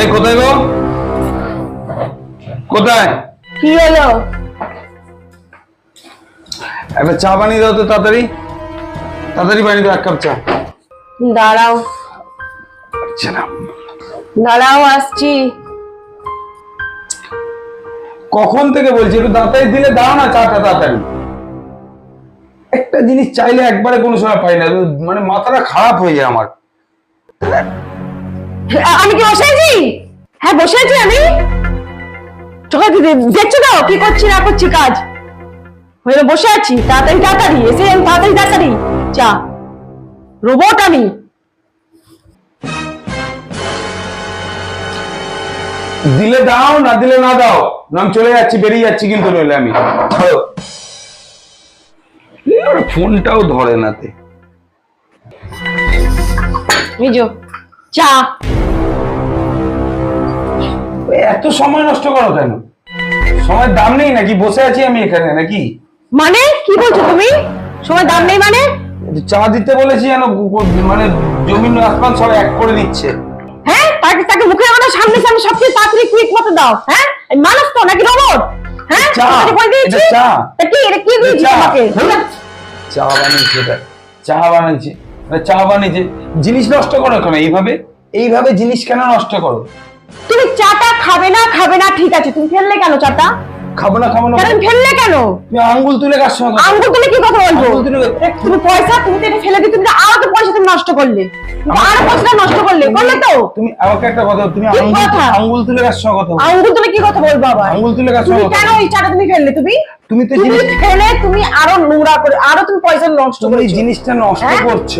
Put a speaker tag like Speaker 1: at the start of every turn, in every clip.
Speaker 1: এই কোথায় গো? কোথায়?
Speaker 2: কি হলো?
Speaker 1: একটা চা বানিয়ে দাও তো তাড়াতাড়ি। তাড়াতাড়ি বানিয়ে দাও এক কাপ চা।
Speaker 2: দাঁড়াও। দাঁড়াও আসছি।
Speaker 1: কখন থেকে বলছি? একটু তাড়াতাড়ি দিলে দাও না চাটা তাড়াতাড়ি। একটা জিনিস চাইলে একবারে কোনো সময় পাই না। মানে মাথাটা খারাপ হয়ে যায় আমার।
Speaker 2: আমি কি বসে আছি? হ্যাঁ বসে আছি আমি। চোখে দেখছ তো? কি করছি না করছি কাজ? হয়ে বসে আছি। তাড়াতাড়ি তাড়াতাড়ি এসে আমি তাড়াতাড়ি তাড়াতাড়ি। চা রোবট আমি।
Speaker 1: দিলে দাও না দিলে না দাও। না আমি চলে যাচ্ছি বেরিয়ে যাচ্ছি কিন্তু নইলে আমি। ওর ফোনটাও ধরে না তে
Speaker 2: এই যো চা।
Speaker 1: এত সময় নষ্ট করো কেন? সময়ের দাম নেই নাকি? বসে আছি আমি এখানে নাকি?
Speaker 2: মানে? কি বলছো তুমি? সময় দাম নেই মানে?
Speaker 1: চা দিতে বলেছি যেন মানে জমিন আসমান সব এক করে দিচ্ছে।
Speaker 2: হ্যাঁ? তাকে তাকে মুখের কথা সামনে সামনে সবচেয়ে তাড়াতাড়ি কুইক মতো দাও হ্যাঁ? মানুষ তো নাকি রোবট হ্যাঁ?
Speaker 1: চা, এটা চা।
Speaker 2: তা কি? এটা কি দিয়েছি
Speaker 1: চা।
Speaker 2: তোমাকে?
Speaker 1: চা বানিয়েছে এটা। চা বানিয়েছে এটা চা বানিয়েছে জিনিস নষ্ট করো কেন? এইভাবে? এইভাবে জিনিস কেন নষ্ট করো?
Speaker 2: তুমি চাটা খাবে না খাবে না, ঠিক আছে। তুমি ফেললে কেন চাটা?
Speaker 1: খাব না খাব না
Speaker 2: কেন ফেললে কেন?
Speaker 1: তুমি আঙ্গুল তুলে কার সঙ্গে
Speaker 2: আঙ্গুল তুলে কি কথা বলব?
Speaker 1: তুলে-
Speaker 2: তুমি পয়সা তুমি তো এটা ফেলে দিয়ে তুমি তো আরও তো পয়সা তুমি নষ্ট করলে। আরও পয়সা নষ্ট করলে করলে তো?
Speaker 1: তুমি আমাকে একটা কথা তুমি আঙ্গুল তুলে কার সঙ্গে কথা
Speaker 2: আঙ্গুল তুলে কি কথা বলব আবার?
Speaker 1: আঙ্গুল তুলে কার সঙ্গে
Speaker 2: কেন
Speaker 1: বলো?
Speaker 2: চাটা তুমি ফেললে তুমি?
Speaker 1: তুমি তো জিনিস-
Speaker 2: ফেলে তুমি আরও নোংরা করে আরও তুমি পয়সা নষ্ট
Speaker 1: এই জিনিসটা নষ্ট
Speaker 2: হ্যাঁ?
Speaker 1: করছ।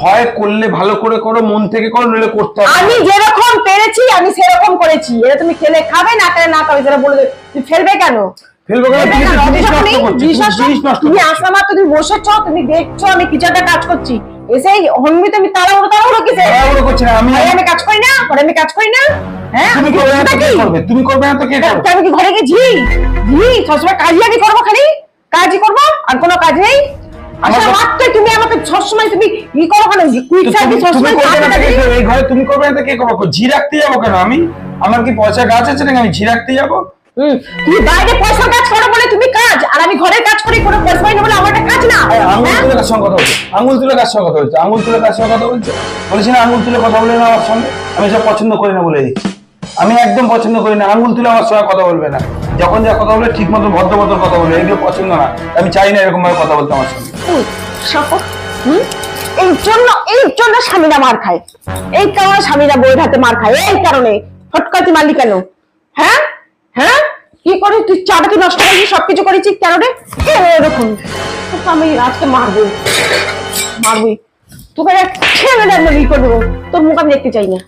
Speaker 1: হয় করলে ভালো করে করো মন থেকে করো নইলে করতে হবে
Speaker 2: আমি যেরকম পেরেছি আমি সেরকম করেছি। এটা তুমি খেলে খাবে না খেলে না খাবে যেটা বলে দেবে। তুমি ফেলবে কেন?
Speaker 1: ফেলব তুমি।
Speaker 2: আসা মাত্র তুমি বসেছ তুমি দেখছ আমি কিছু একটা কাজ করছি। হনমিতে আমি তাড়াহুড়ো তাড়াহুড়ো কিসে
Speaker 1: তাড়াহুড়ো করছি না, আমি-
Speaker 2: আমি কাজ করি না ঘরে আমি কাজ করি না হ্যাঁ?
Speaker 1: তুমি করবে না তো কে করবে? তুমি করবে না তো কে করবে?
Speaker 2: আমি কি ঘরে গিয়ে ঝি? ঝি? সবসময় কাজই আমি করব খালি? কাজই করব? আর কোনো কাজ নেই? আসা মাত্র তুমি আমাকে সবসময় তুমি ই করো কেন? কুইক সার্ভিস
Speaker 1: তুমি- তুমি
Speaker 2: সবসময়
Speaker 1: করবে না তো
Speaker 2: কাজে
Speaker 1: কে
Speaker 2: লাগে।
Speaker 1: করবে? এই ঘরে তুমি করবে না তো করবে? ঝি রাখতে যাব কেন? আমি? আমার কি পয়সা গাছ আছে নাকি? আমি ঝি রাখতে যাব?
Speaker 2: তুমি বাইরে পয়সা কাজ করো বলে তুমি কাজ আর আমি ঘরের কাজ করি কোনো পয়সা পাই না বলে আমার কাজ না।
Speaker 1: আঙুল
Speaker 2: হ্যাঁ?
Speaker 1: তুলে কার সঙ্গে কথা বলছো? আঙুল তুলে কার সঙ্গে কথা বলছো? আঙুল তুলে কার সঙ্গে কথা বলছো? বলেছি না আঙুল তুলে কথা বলে না আমার সঙ্গে। আমি সব পছন্দ করি না বলে দিচ্ছি। আমি একদম পছন্দ করি না। আঙুল তুলে আমার সঙ্গে কথা বলবে না। যখন যা কথা বলবে ঠিক মতো ভদ্র মতো কথা বলবে। এগুলো পছন্দ না। আমি চাই না এরকম ভাবে কথা বলতে আমার সঙ্গে।
Speaker 2: সাপো, হুম? এই জন্য এই জন্য স্বামীরা মার খায়। এই কারণে স্বামীরা বইয়ের হাতে মার খায়। এই কারণে। ফটকাতি মারলি কেন? হ্যাঁ? হ্যাঁ? কি করে? তুই চাটা তুই নষ্ট করেছিস সবকিছু করেছিস কেন রে? কে এরকম। আমি আজকে মারবো মারবই। তোকে ছেড়ে দেন ই করে দেবো। তোর মুখ আমি দেখতে চাই না।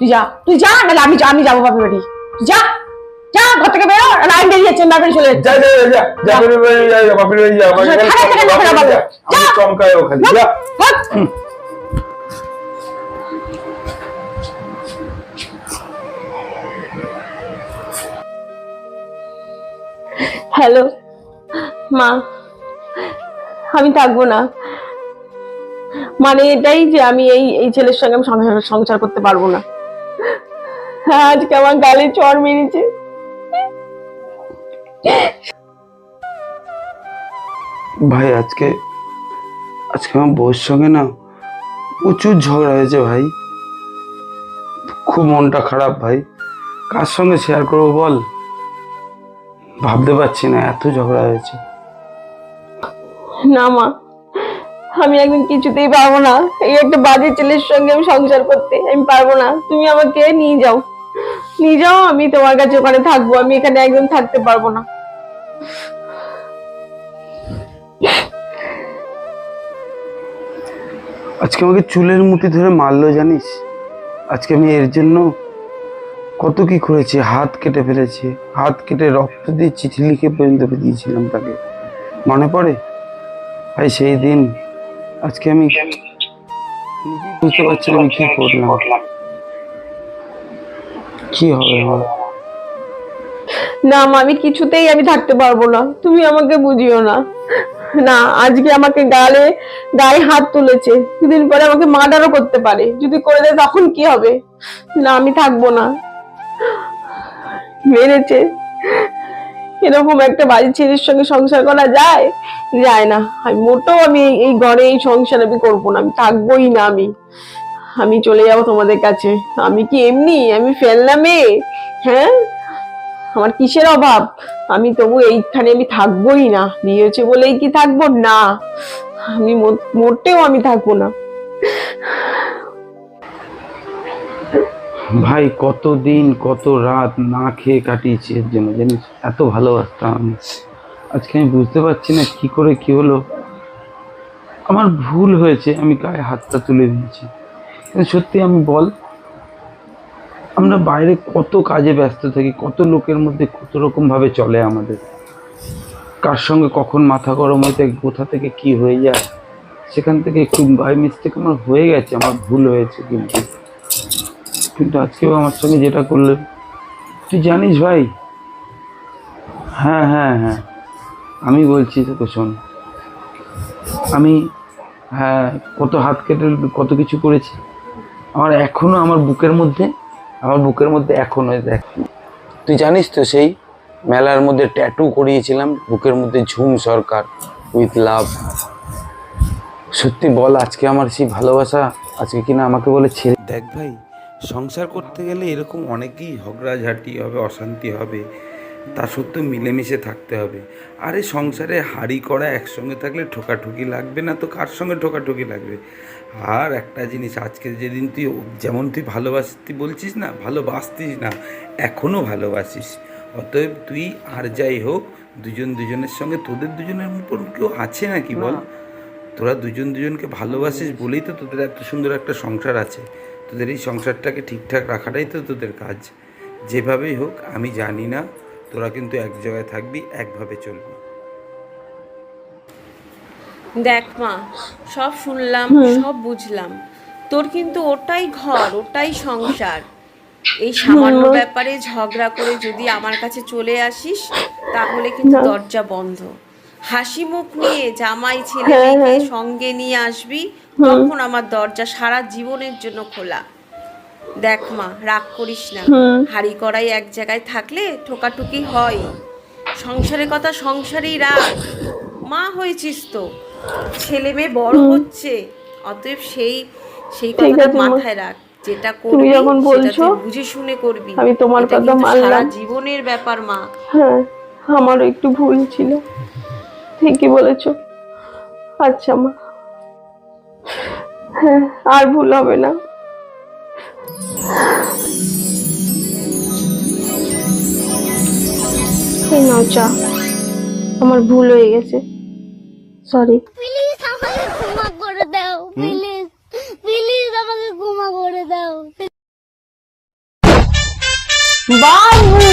Speaker 2: তুই যা তুই যা নাহলে আমি আমি যাব বাপের বাড়ি। তুই যা যা ঘর থেকে বেরো লাইন বেরিয়ে যাচ্ছে বাপের চলে
Speaker 1: যা যা যা, যা যা বাপের বাড়ি যা যা বাপের বাড়ি যা বাপের বাড়ি
Speaker 2: খারাপ থেকে
Speaker 1: বাপের
Speaker 2: লোকেরা
Speaker 1: বাড়ি
Speaker 2: বলে।
Speaker 1: যা। আমি চমকায় ওখানে যা।
Speaker 2: হ্যালো মা আমি থাকব না। মানে এটাই যে আমি এই এই ছেলের সঙ্গে আমি সংসার- করতে পারব না। আজকে আমার গালে চড় মেরেছে।
Speaker 1: ভাই আজকে আজকে আমার বউয়ের সঙ্গে না প্রচুর ঝগড়া হয়েছে ভাই। খুব মনটা খারাপ ভাই। কার সঙ্গে শেয়ার করব বল? ভাবতে পারছি না এত ঝগড়া হয়েছে।
Speaker 2: না মা আমি একদিন কিছুতেই পারব না। এই একটা বাজে ছেলের সঙ্গে আমি সংসার করতে আমি পারব না। তুমি আমাকে নিয়ে যাও। নিয়ে যাও আমি তোমার কাছে ওখানে থাকব আমি এখানে একদম থাকতে পারব না।
Speaker 1: আজকে আমাকে চুলের মুঠি ধরে মারলো জানিস? আজকে আমি এর জন্য কত কি করেছি হাত কেটে ফেলেছি হাত কেটে রক্ত দিয়ে চিঠি লিখে পর্যন্ত দিয়েছিলাম তাকে। মনে পড়ে? ভাই সেই দিন আজকে আমি বুঝতে পারছি না আমি কি করলাম। কি হবে
Speaker 2: না আমি কিছুতেই আমি থাকতে পারব না। তুমি আমাকে বুঝিও না।
Speaker 3: না, আজকে আমাকে গালে, গায়ে হাত তুলেছে। দুদিন পরে আমাকে মার্ডারও করতে পারে। যদি করে দেয় তখন কি হবে? না, আমি থাকব না। মেরেছে। এরকম একটা বাড়ির ছেলের সঙ্গে সংসার করা যায়? যায় না। আমি মোটেও আমি এই ঘরে এই সংসার আমি করব না। আমি থাকবোই না আমি। আমি চলে যাব তোমাদের কাছে। আমি কি এমনি? আমি ফেলনা মেয়ে? হ্যাঁ? আমার কিসের অভাব? আমি তবু এইখানে আমি থাকবোই না। বিয়ে বলেই কি থাকব? না। আমি মোটেও আমি থাকব না।
Speaker 1: ভাই, কত দিন, কত রাত না খেয়ে কাটিয়েছি এর জন্য জানিস? এত ভালোবাসতাম। আমি আজকে আমি বুঝতে পারছি না কি করে, কি হলো। আমার ভুল হয়েছে। আমি গায়ে হাতটা তুলে দিয়েছি। সত্যি আমি বল, আমরা বাইরে কত কাজে ব্যস্ত থাকি, কত লোকের মধ্যে কত রকম ভাবে চলে আমাদের? কার সঙ্গে কখন মাথা গরম হয়ে থাকে, কোথা থেকে কি হয়ে যায়? সেখান থেকে একটু বাই মিস্টেক আমার হয়ে গেছে, আমার ভুল হয়েছে কিন্তু। কিন্তু আজকেও আমার সঙ্গে যেটা করলে, তুই জানিস ভাই? হ্যাঁ হ্যাঁ হ্যাঁ। আমি বলছি তোকে শোন। আমি হ্যাঁ কত হাত কেটে, কত কিছু করেছি। আমার এখনও আমার বুকের মধ্যে, আমার বুকের মধ্যে এখনও দেখ। তুই জানিস তো সেই মেলার মধ্যে ট্যাটু করিয়েছিলাম, বুকের মধ্যে ঝুম সরকার উইথ লাভ সত্যি বল, আজকে আমার সেই ভালোবাসা আজকে কিনা আমাকে বলে ছেড়ে দেখ ভাই, সংসার করতে গেলে এরকম অনেকেই ঝগড়াঝাটি হবে, অশান্তি হবে, তা সত্ত্বেও মিলেমিশে থাকতে হবে। আরে সংসারে হাড়ি করা একসঙ্গে থাকলে ঠোকাঠুকি লাগবে না তো? কার সঙ্গে ঠোকাঠুকি লাগবে? আর একটা জিনিস আজকে যেদিন তুই যেমন তুই ভালোবাসতি বলছিস না ভালোবাসতিস না এখনও ভালোবাসিস। অতএব তুই আর যাই হোক দুজন দুজনের সঙ্গে তোদের দুজনের উপর কেউ আছে নাকি বল? তোরা দুজন দুজনকে ভালোবাসিস বলেই তো তোদের এত সুন্দর একটা সংসার আছে। তোদের এই সংসারটাকে ঠিকঠাক রাখাটাই তো তোদের কাজ। যেভাবেই হোক আমি জানি না তোরা কিন্তু এক জায়গায় থাকবি একভাবে চলবি।
Speaker 4: দেখ মা সব শুনলাম সব বুঝলাম। তোর কিন্তু ওটাই ঘর ওটাই সংসার। এই সামান্য ব্যাপারে ঝগড়া করে যদি আমার কাছে চলে আসিস তাহলে কিন্তু দরজা বন্ধ। হাসি মুখ নিয়ে জামাই ছেলে
Speaker 3: হ্যাঁ,
Speaker 4: মেয়েকে
Speaker 3: হ্যাঁ।
Speaker 4: সঙ্গে নিয়ে আসবি তখন আমার দরজা সারা জীবনের জন্য খোলা। দেখ মা রাগ করিস না। হাড়ি কড়াই এক জায়গায় থাকলে ঠোকাঠুকি হয়। সংসারের কথা সংসারেই রাখ। মা হয়েছিস তো। ছেলে মেয়ে বড় হচ্ছে অতএব সেই সেই কথাটা মাথায় রাখ। যেটা করবি
Speaker 3: যখন বলছো,
Speaker 4: বুঝে শুনে করবি।
Speaker 3: আমি তোমার কথা
Speaker 4: কিন্তু সারা
Speaker 3: মানলাম।
Speaker 4: জীবনের ব্যাপার মা।
Speaker 3: হ্যাঁ আমারও একটু ভুল ছিল। ঠিকই বলেছ। আচ্ছা মা। হ্যাঁ আর ভুল হবে না। নাও চা। আমার ভুল হয়ে গেছে। সরি
Speaker 5: প্লিজ আমাকে ক্ষমা করে দাও প্লিজ প্লিজ আমাকে ক্ষমা করে দাও।
Speaker 3: বাবু